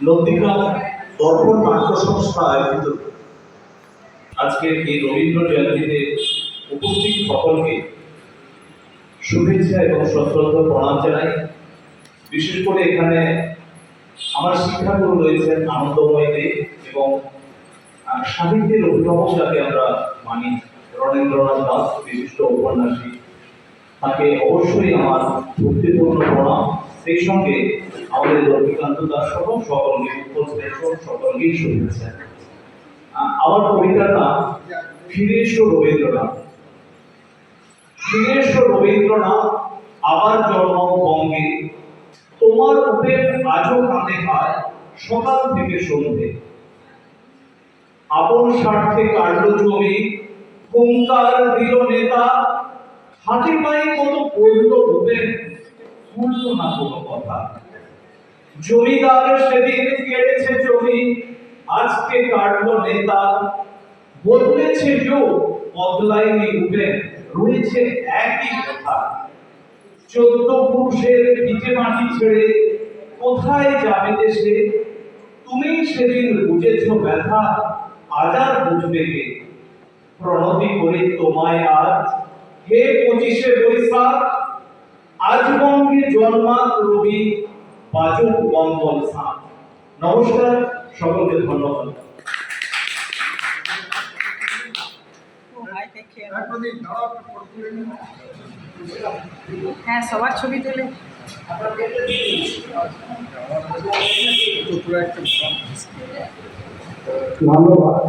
লতিকা দর্পণ নাট্য সংস্থা আয়োজিত আজকের এই রবীন্দ্র জয়ন্তীতে উপস্থিত সকলকে শুভেচ্ছা এবং সশ্রদ্ধ প্রণাম জানাই। বিশেষ করে এখানে আমার শিক্ষাগুরু রয়েছেন আনন্দময় এবং সাহিত্যের অভিভাবক যাকে আমরা মানি রণেন্দ্রনাথ দাস, বিশিষ্ট উপন্যাসী তাকে অবশ্যই আমার ভক্তিপূর্ণ প্রণাম। সেই সঙ্গে আমাদের লক্ষ্মীকান্ত দাস সহ সকলকে উপস্থিত সকলকেই আহ, আমার কবিতাটা ফিরে এসো রবীন্দ্রনাথ। ফিরে এসো রবীন্দ্রনাথ আবার জন্ম বঙ্গে। তোমার উপের আজও কাঁদে হয় সকাল থেকে সন্ধে। আপন স্বার্থে কাটল জমি হুঙ্কার দিল নেতা। হাতে পায়ে কত পড়ল রূপে। শুনল না কোনো কথা। জমিদার সেদিন কেড়েছে জমি, আজকে কাটল নেতা। বদলেছে যুগ বদলায়নি রূপে রয়েছে একই কথা। চোদ্দ পুরুষের ভিটে মাটি ছেড়ে কোথায় যাবে দেশে? তুমি সেদিন বুঝেছ ব্যথা আজ আর বুঝবে কে? প্রণতি করি তোমায় আজ, হে পঁচিশে বৈশাখ আজ বঙ্গে জন্মাত রবি বাজক মঙ্গল সাপ নমস্কার সকলকে ধন্যবাদ। হ্যাঁ সবার ছবি তুলে। ধন্যবাদ।